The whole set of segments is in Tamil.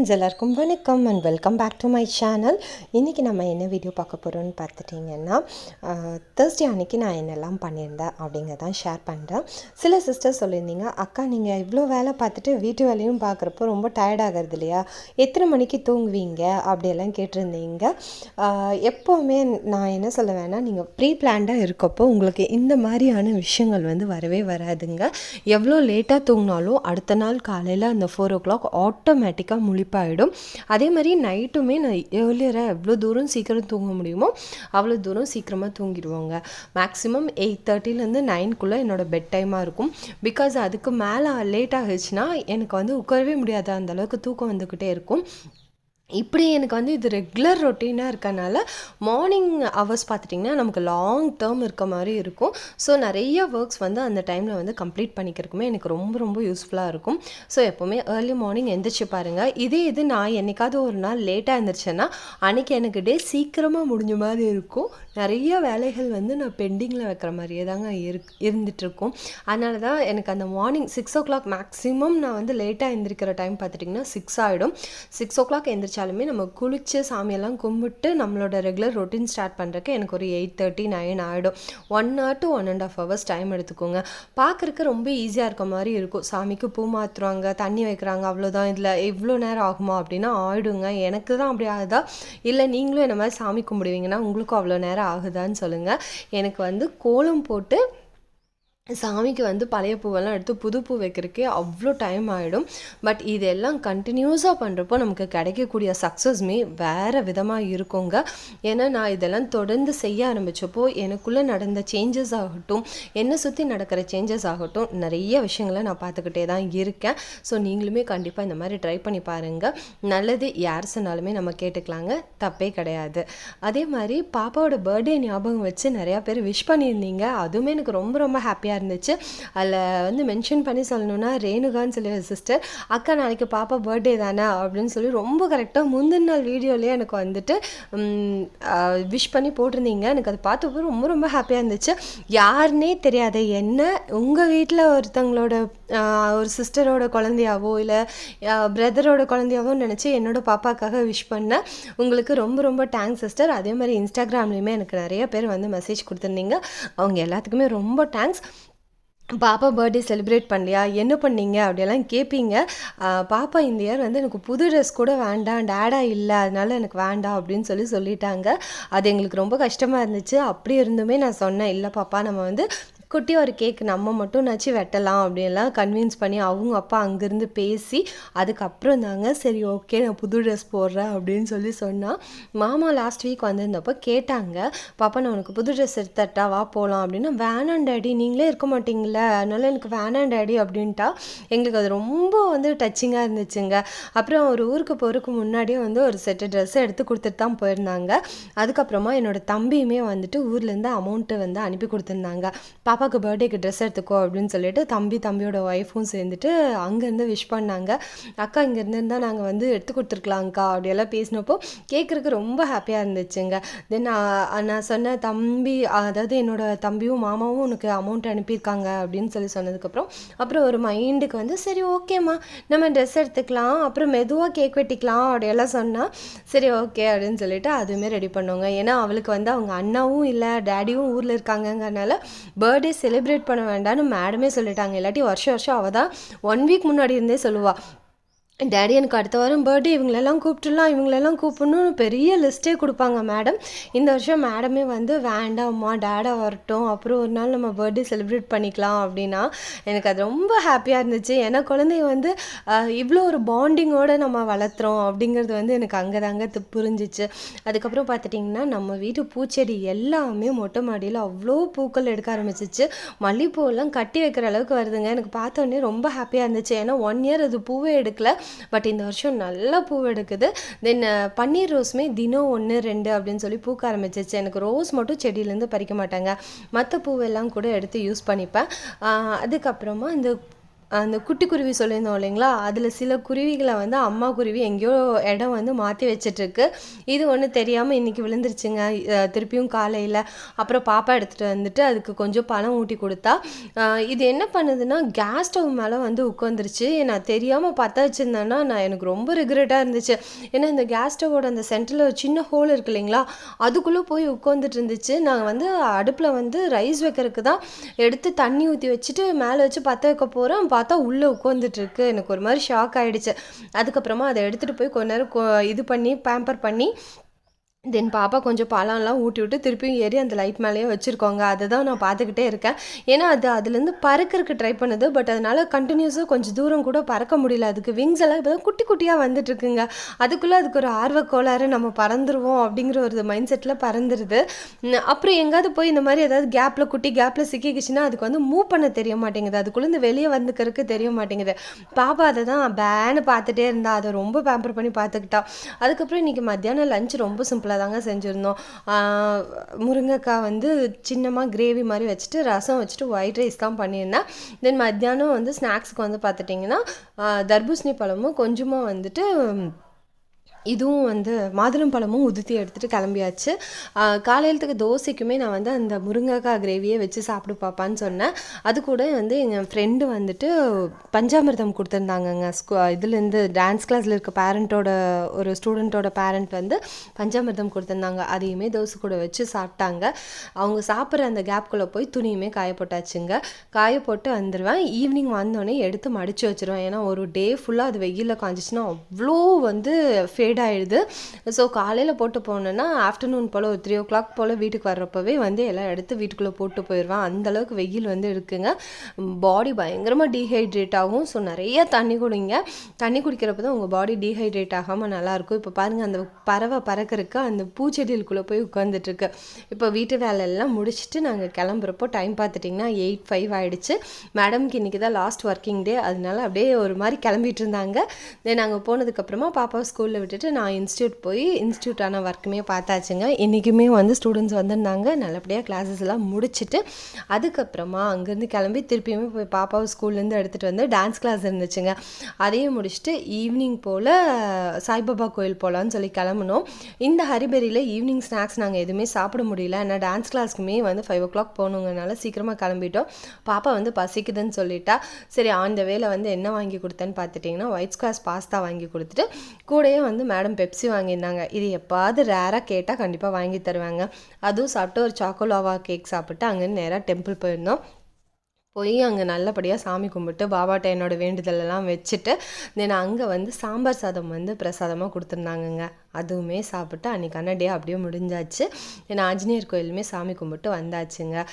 ஃப்ரெண்ட்ஸ் எல்லாருக்கும் வணக்கம் and welcome back to my channel இன்றைக்கி நம்ம என்ன வீடியோ பார்க்க போகிறோம்னு பார்த்துட்டிங்கன்னா தேர்ஸ்டே அன்னைக்கு நான் என்னெல்லாம் பண்ணியிருந்தேன் அப்படிங்கிறதான் ஷேர் பண்ணுறேன் சில சிஸ்டர் சொல்லியிருந்தீங்க அக்கா நீங்கள் இவ்வளோ வேலை பார்த்துட்டு வீட்டு வேலையும் பார்க்குறப்போ ரொம்ப டயர்ட் ஆகிறது இல்லையா? எத்தனை மணிக்கு தூங்குவீங்க? அப்படியெல்லாம் கேட்டிருந்தீங்க. எப்போவுமே நான் என்ன சொல்ல வேணால் நீங்கள் ப்ரீ பிளான்டாக இருக்கப்போ உங்களுக்கு இந்த மாதிரியான விஷயங்கள் வந்து வரவே வராதுங்க. எவ்வளோ லேட்டாக தூங்கினாலும் அடுத்த நாள் காலையில் அந்த ஃபோர் ஓ கிளாக் ஆட்டோமேட்டிக்காக முழிப்பாயிடும் அதே மாதிரி நைட்டுமே நான் ஏர்லியராக எவ்வளோ தூரம் சீக்கிரம் தூங்க முடியுமோ அவ்வளோ தூரம் சீக்கிரமாக தூங்கிடுவோங்க. மேக்ஸிமம் எயிட் தேர்ட்டிலேருந்து நைன்குள்ளே என்னோட பெட் டைமாக இருக்கும். பிகாஸ் அதுக்கு மேலே லேட் ஆகிடுச்சுன்னா எனக்கு வந்து உட்காரவே முடியாது. அந்தளவுக்கு தூக்கம் வந்துக்கிட்டே இருக்கும். இப்படி எனக்கு வந்து இது ரெகுலர் ரொட்டீனாக இருக்கனால மார்னிங் ஹவர்ஸ் பார்த்துட்டிங்கன்னா நமக்கு லாங் டேர்ம் இருக்க மாதிரி இருக்கும். ஸோ நிறைய ஒர்க்ஸ் வந்து அந்த டைமில் வந்து கம்ப்ளீட் பண்ணிக்கிறதுக்குமே எனக்கு ரொம்ப ரொம்ப யூஸ்ஃபுல்லாக இருக்கும். ஸோ எப்போவுமே ஏர்லி மார்னிங் எந்திரிச்சு பாருங்கள் இதே இது நான் என்னைக்காவது ஒரு நாள் லேட்டாக எழுந்திரிச்சேன்னா அன்றைக்கி எனக்கு டே சீக்கிரமாக முடிஞ்ச மாதிரி இருக்கும். நிறைய வேலைகள் வந்து நான் பெண்டிங்கில் வைக்கிற மாதிரியே தாங்க இருக் இருந்துகிட்ருக்கும் அதனால தான் எனக்கு அந்த morning six o'clock maximum நான் வந்து லேட்டாக எழுந்திரிக்கிற டைம் பார்த்துட்டிங்கன்னா சிக்ஸ் ஆகிடும் சிக்ஸ் ஓ கிளாக் ஆரம்பித்தாலுமே நம்ம குளித்து சாமியெல்லாம் கும்பிட்டு நம்மளோட ரெகுலர் ரொட்டீன் ஸ்டார்ட் பண்ணுறக்கு எனக்கு ஒரு எயிட் தேர்ட்டி நைன் ஆகிடும் one hour to one and half hours time எடுத்துக்கோங்க. பார்க்குறக்கு ரொம்ப ஈஸியாக இருக்க மாதிரி இருக்கும். சாமிக்கு பூ மாற்றுறாங்க தண்ணி வைக்கிறாங்க அவ்வளோதான் இதில் எவ்வளோ நேரம் ஆகுமா அப்படின்னா ஆயிடுங்க. எனக்கு தான் அப்படி ஆகுதா? இல்லை நீங்களும் என்ன மாதிரி சாமி கும்பிடுவீங்கன்னா உங்களுக்கும் அவ்வளோ நேரம் ஆகுதான்னு சொல்லுங்கள் எனக்கு வந்து கோலம் போட்டு சாமிக்கு வந்து பழைய பூவெல்லாம் எடுத்து புது பூ வைக்கிறதுக்கே அவ்வளோ டைம் ஆகிடும் பட் இதெல்லாம் கண்டினியூஸாக பண்ணுறப்போ நமக்கு கிடைக்கக்கூடிய சக்ஸஸ்மே வேறு விதமாக இருக்குங்க. ஏன்னா நான் இதெல்லாம் தொடர்ந்து செய்ய ஆரம்பித்தப்போ எனக்குள்ளே நடந்த சேஞ்சஸ் ஆகட்டும் என்னை சுற்றி நடக்கிற சேஞ்சஸ் ஆகட்டும் நிறைய விஷயங்களை நான் பார்த்துக்கிட்டே தான் இருக்கேன். ஸோ நீங்களுமே கண்டிப்பாக இந்த மாதிரி ட்ரை பண்ணி பாருங்கள் நல்லது யார் சொன்னாலுமே நம்ம கேட்டுக்கலாங்க. தப்பே கிடையாது. அதே மாதிரி பாப்பாவோட பர்த்டே ஞாபகம் வச்சு நிறையா பேர் விஷ் பண்ணியிருந்தீங்க. அதுவுமே எனக்கு ரொம்ப ரொம்ப ஹாப்பியாக இருந்துச்சு. அதில் வந்து மென்ஷன் பண்ணி சொல்லணும்னா ரேணுகான்னு சொல்லி ஒரு சிஸ்டர் அக்கா நாளைக்கு பாப்பா பர்த்டே தானே? அப்படின்னு சொல்லி ரொம்ப கரெக்டாக முந்தின நாள் வீடியோலேயே எனக்கு வந்துட்டு விஷ் பண்ணி போட்டிருந்தீங்க. எனக்கு அதை பார்த்தப்போ ரொம்ப ரொம்ப ஹாப்பியாக இருந்துச்சு. யாருன்னே தெரியாது என்ன உங்கள் வீட்டில் ஒருத்தங்களோட ஒரு சிஸ்டரோட குழந்தையாவோ இல்லை பிரதரோட குழந்தையாவோ நினச்சி என்னோடய பாப்பாக்காக விஷ் பண்ணேன் உங்களுக்கு ரொம்ப ரொம்ப தேங்க்ஸ் சிஸ்டர் அதே மாதிரி இன்ஸ்டாகிராம்லேயுமே எனக்கு நிறைய பேர் வந்து மெசேஜ் கொடுத்துருந்தீங்க. அவங்க எல்லாத்துக்குமே ரொம்ப தேங்க்ஸ் பாப்பா பர்த்டே செலிப்ரேட் பண்ணலையா? என்ன பண்ணீங்க? அப்படியெல்லாம் கேட்பீங்க பாப்பா இந்த இயர் வந்து எனக்கு புது ட்ரெஸ் கூட வேண்டாம் டேடா இல்லை அதனால எனக்கு வேண்டாம் அப்படின்னு சொல்லி சொல்லிட்டாங்க. அது எங்களுக்கு ரொம்ப கஷ்டமாக இருந்துச்சு. அப்படி இருந்துமே நான் சொன்னேன். இல்லை பாப்பா நம்ம வந்து குட்டி ஒரு கேக் நம்ம மட்டும் நச்சு வெட்டலாம் அப்படின்லாம் கன்வின்ஸ் பண்ணி அவங்க அப்பா அங்கேருந்து பேசி அதுக்கப்புறம் தாங்க சரி ஓகே நான் புது ட்ரெஸ் போடுறேன் அப்படின்னு சொல்லி சொன்னால் மாமா லாஸ்ட் வீக் வந்திருந்தப்போ கேட்டாங்க பாப்பா நான் உனக்கு புது ட்ரெஸ் எடுத்துட்டா வா போகலாம் அப்படின்னா வேணாம் டேடி நீங்களே இருக்க மாட்டிங்களே அதனால எனக்கு வேணாம் டேடி அப்படின்ட்டா. எங்களுக்கு அது ரொம்ப வந்து டச்சிங்காக இருந்துச்சுங்க. அப்புறம் ஒரு ஊருக்கு போகிறதுக்கு முன்னாடியே வந்து ஒரு செட்டு ட்ரெஸ்ஸை எடுத்து கொடுத்துட்டு தான் போயிருந்தாங்க. அதுக்கப்புறமா என்னோட தம்பியுமே வந்துட்டு ஊர்லேருந்து அமௌண்ட்டு வந்து அனுப்பி கொடுத்துருந்தாங்க. பாப்பாவுக்கு பர்த்டேக்கு ட்ரெஸ் எடுத்துக்கோ அப்படின்னு சொல்லிட்டு தம்பி தம்பியோட ஒய்ஃபும் சேர்ந்துட்டு அங்கேருந்து விஷ் பண்ணாங்க. அக்கா இங்கேருந்து இருந்தால் நாங்கள் வந்து எடுத்து கொடுத்துருக்கலாங்க்கா அப்படியெல்லாம் பேசினப்போ கேட்குறக்கு ரொம்ப ஹாப்பியாக இருந்துச்சுங்க. தென் நான் சொன்ன தம்பி அதாவது என்னோட தம்பியும் மாமாவும் உனக்கு அமௌண்ட் அனுப்பியிருக்காங்க அப்படின்னு சொல்லி சொன்னதுக்கப்புறம் அப்புறம் ஒரு மைண்டுக்கு வந்து சரி ஓகேம்மா நம்ம ட்ரெஸ் எடுத்துக்கலாம். அப்புறம் மெதுவாக கேக் வெட்டிக்கலாம் அப்படியெல்லாம் சொன்னால் சரி ஓகே அப்படின்னு சொல்லிட்டு அதுவுமே ரெடி பண்ணுவாங்க ஏன்னா அவளுக்கு வந்து அவங்க அண்ணாவும் இல்லை டேடியும் ஊரில் இருக்காங்கங்கிறனால பர்த்டே செலிப்ரேட் பண்ண வேண்டாம்னு மேடமே சொல்லிட்டாங்க. இல்லாட்டி வருஷம் வருஷம் அவள் தான் ஒன் வீக் முன்னாடி இருந்தே சொல்லுவாள் டேடி எனக்கு அடுத்த வாரம் பர்த்டே இவங்களெல்லாம் கூப்பிட்டுலாம் இவங்களெல்லாம் கூப்பிடணும்னு பெரிய லிஸ்ட்டே கொடுப்பாங்க மேடம் இந்த வருஷம் மேடமே வந்து வேண்டாம்மா டேடா வரட்டும். அப்புறம் ஒரு நாள் நம்ம பர்த்டே செலிப்ரேட் பண்ணிக்கலாம் அப்படின்னா எனக்கு அது ரொம்ப ஹாப்பியாக இருந்துச்சு. ஏன்னா குழந்தைய வந்து இவ்வளோ ஒரு பாண்டிங்கோடு நம்ம வளர்த்துறோம் அப்படிங்கிறது வந்து எனக்கு அங்கே தாங்க புரிஞ்சிச்சு. அதுக்கப்புறம் பார்த்துட்டிங்கன்னா நம்ம வீட்டு பூச்செடி எல்லாமே மொட்டை மாடியில் அவ்வளோ பூக்கள் எடுக்க ஆரம்பிச்சிச்சு. மல்லிகைப்பூவெல்லாம் கட்டி வைக்கிற அளவுக்கு வருதுங்க. எனக்கு பார்த்தோன்னே ரொம்ப ஹாப்பியாக இருந்துச்சு. ஏன்னா ஒன் இயர் அது பூவே எடுக்கலை. பட் இந்த வருஷம் நல்லா பூ எடுக்குது. தென் பன்னீர் ரோஸுமே தினம் ஒன்று ரெண்டு அப்படின்னு சொல்லி பூக்க ஆரம்பிச்சிச்சு எனக்கு ரோஸ் மட்டும் செடியிலேருந்து பறிக்க மாட்டாங்க. மற்ற பூவெல்லாம் கூட எடுத்து யூஸ் பண்ணிப்பேன். அதுக்கப்புறமா இந்த அந்த குட்டி குருவி சொல்லியிருந்தோம் இல்லைங்களா? அதில் சில குருவிகளை வந்து அம்மா குருவி எங்கேயோ இடம் வந்து மாற்றி வச்சிட்ருக்கு. இது ஒன்று தெரியாமல் இன்றைக்கி விழுந்துருச்சுங்க. திருப்பியும் காலையில். அப்புறம் பாப்பா எடுத்துகிட்டு வந்துட்டு அதுக்கு கொஞ்சம் பழம் ஊட்டி கொடுத்தா. இது என்ன பண்ணுதுன்னா கேஸ் ஸ்டவ் மேலே வந்து உட்காந்துருச்சு. நான் தெரியாமல் பற்ற வச்சுருந்தேன்னா நான் எனக்கு ரொம்ப ரிக்ரெட்டாக இருந்துச்சு. ஏன்னா இந்த கேஸ் ஸ்டவோட அந்த சென்டரில் ஒரு சின்ன ஹோல் இருக்கு இல்லைங்களா? அதுக்குள்ளே போய் உட்காந்துட்டு இருந்துச்சு. நான் வந்து அடுப்பில் வந்து ரைஸ் வைக்கிறதுக்கு தான் எடுத்து தண்ணி ஊற்றி வச்சுட்டு மேலே வச்சு பற்ற வைக்க போகிறேன் பார்த்தா உள்ளே உட்காந்துட்ருக்கு எனக்கு ஒரு மாதிரி ஷாக் ஆகிடுச்சு அதுக்கப்புறமா அதை எடுத்துகிட்டு போய் கொஞ்ச நேரம் இது பண்ணி பேம்பர் பண்ணி தென் பாப்பா கொஞ்சம் பழம்லாம் ஊட்டி விட்டு திருப்பியும் ஏறி அந்த லைட் மேலேயே வச்சுருக்கோங்க. அதை தான் நான் பார்த்துக்கிட்டே இருக்கேன். ஏன்னா அது அதுலேருந்து பறக்கறதுக்கு ட்ரை பண்ணுது. பட் அதனால் கண்டினியூஸாக கொஞ்சம் தூரம் கூட பறக்க முடியல. அதுக்கு விங்ஸ் எல்லாம் இப்போ குட்டி குட்டியாக வந்துட்டுருக்குங்க. அதுக்குள்ளே அதுக்கு ஒரு ஆர்வ கோளாறு நம்ம பறந்துருவோம் அப்படிங்கிற ஒரு மைண்ட் செட்டில் பறந்துருது. அப்புறம் எங்கேயாவது போய் இந்த மாதிரி ஏதாவது கேப்பில் குட்டி கேப்பில் சிக்கிக்கிச்சுன்னா அதுக்கு வந்து மூவ் பண்ண தெரிய மாட்டேங்குது. அதுக்குள்ளேருந்து வெளியே வந்துக்கிறதுக்கு தெரிய மாட்டேங்குது. பாப்பா அதை தான் பேனு பார்த்துட்டே இருந்தா. அதை ரொம்ப பேம்பர் பண்ணி பார்த்துக்கிட்டா. அதுக்கப்புறம் இன்றைக்கி மத்தியானம் லஞ்ச் ரொம்ப சிம்பிளாக தாங்க செஞ்சுருந்தோம். முருங்கைக்காய் வந்து சின்னமாக கிரேவி மாதிரி வச்சுட்டு ரசம் வச்சுட்டு ஒயிட் ரைஸ் தான் பண்ணியிருந்தேன். தென் மத்தியானம் வந்து ஸ்நாக்ஸுக்கு வந்து பார்த்துட்டிங்கன்னா தர்பூசணி பழமும் கொஞ்சமாக வந்துட்டு இதுவும் வந்து மாதுளம் பழமும் உதுத்தி எடுத்துகிட்டு கிளம்பியாச்சு. காலையிலத்துக்கு தோசைக்குமே நான் வந்து அந்த முருங்கைக்காய் கிரேவியை வச்சு சாப்பிடு பாப்பான்னு சொன்னேன். அது கூட வந்து எங்கள் ஃப்ரெண்டு வந்துட்டு பஞ்சாமிர்தம் கொடுத்துருந்தாங்கங்க. ஸ்கூ இதுலேருந்து டான்ஸ் கிளாஸில் இருக்க பேரண்ட்டோட ஒரு ஸ்டூடெண்ட்டோட பேரண்ட் வந்து பஞ்சாமிர்தம் கொடுத்துருந்தாங்க. அதையுமே தோசை கூட வச்சு சாப்பிட்டாங்க. அவங்க சாப்பிட்ற அந்த கேப்குள்ளே போய் துணியுமே காய போட்டாச்சுங்க. காய போட்டு வந்துடுவேன் ஈவினிங் வந்தோடனே எடுத்து மடித்து வச்சிருவேன். ஏன்னா ஒரு டே ஃபுல்லாக அது வெயிலில் காஞ்சிச்சுன்னா அவ்வளோ வந்து ஃபேட் ஆகிடுது ஸோ காலையில் போட்டு போனேன்னா ஆஃப்டர்நூன் போல் ஒரு த்ரீ ஓ கிளாக் போல் வீட்டுக்கு வர்றப்பவே வந்து எல்லாம் எடுத்து வீட்டுக்குள்ளே போட்டு போயிடுவேன். அந்தளவுக்கு வெயில் வந்து இருக்குங்க. பாடி பயங்கரமாக டீஹைட்ரேட் ஆகும். ஸோ நிறைய தண்ணி குடிங்க. தண்ணி குடிக்கிறப்ப தான் உங்கள் பாடி டீஹைட்ரேட் ஆகாமல் நல்லாயிருக்கும் இப்போ பாருங்கள் அந்த பறவை பறக்கறதுக்கு அந்த பூச்செடிகளுக்குள்ளே போய் உட்காந்துட்ருக்கு இப்போ வீட்டு வேலையெல்லாம் முடிச்சுட்டு நாங்கள் கிளம்புறப்போ டைம் பார்த்துட்டிங்கன்னா எயிட் ஃபைவ் ஆகிடுச்சு மேடம்க்கு இன்றைக்கி தான் லாஸ்ட் ஒர்க்கிங் டே அதனால அப்படியே ஒரு மாதிரி கிளம்பிட்டு இருந்தாங்க. தென் நாங்கள் போனதுக்கப்புறமா பாப்பா ஸ்கூலில் விட்டுட்டு நான் இன்ஸ்டியூட் போய் இன்ஸ்டியூட்டான ஒர்க்குமே பார்த்தாச்சுங்க. இன்றைக்குமே வந்து ஸ்டூடெண்ட்ஸ் வந்திருந்தாங்க. நல்லபடியாக கிளாஸஸ் எல்லாம் முடிச்சுட்டு அதுக்கப்புறமா அங்கேருந்து கிளம்பி திருப்பியுமே போய் பாப்பாவை ஸ்கூல்லேருந்து எடுத்துகிட்டு வந்து டான்ஸ் கிளாஸ் இருந்துச்சுங்க. அதையும் முடிச்சுட்டு ஈவினிங் போல் சாய்பாபா கோயில் போகலான்னு சொல்லி கிளம்புனோம். இந்த ஹரிபரியில் ஈவினிங் ஸ்நாக்ஸ் நாங்கள் எதுவுமே சாப்பிட முடியல. ஏன்னா டான்ஸ் கிளாஸ்க்குமே வந்து ஃபைவ் ஓ கிளாக் போகணுங்கனால சீக்கிரமாக கிளம்பிட்டோம். பாப்பா வந்து பசிக்குதுன்னு சொல்லிட்டா. சரி அந்த வேலை வந்து என்ன வாங்கி கொடுத்தேன்னு பார்த்துட்டிங்கன்னா ஒயிட் ஸ்காஸ் பாஸ்தா வாங்கி கொடுத்துட்டு கூடயே வந்து மேடம் பெப்சி வாங்கியிருந்தாங்க. இது எப்பாவது ரேராக கேட்டால் கண்டிப்பாக வாங்கி தருவாங்க. அதுவும் சாப்பிட்டு ஒரு சாக்கோலாவா கேக் சாப்பிட்டு அங்கேருந்து நேராக டெம்பிள் போயிருந்தோம். போய் அங்கே நல்லபடியாக சாமி கும்பிட்டு பாபாட்ட என்னோட வேண்டுதலெல்லாம் வச்சுட்டு தென் அங்கே வந்து சாம்பார் சாதம் வந்து பிரசாதமாக கொடுத்துருந்தாங்கங்க. அதுவுமே சாப்பிட்டு அன்றைக்கான டே அப்படியே முடிஞ்சாச்சு. தென் ஆஞ்சநேயர் கோயிலுமே சாமி கும்பிட்டு வந்தாச்சுங்க.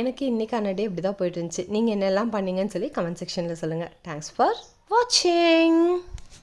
எனக்கு இன்றைக்கான டே இப்படி தான் போயிட்டு இருந்துச்சு. நீங்கள் என்னெல்லாம் பண்ணீங்கன்னு சொல்லி கமெண்ட் செக்ஷனில் சொல்லுங்கள் தேங்க்ஸ் ஃபார் வாட்சிங்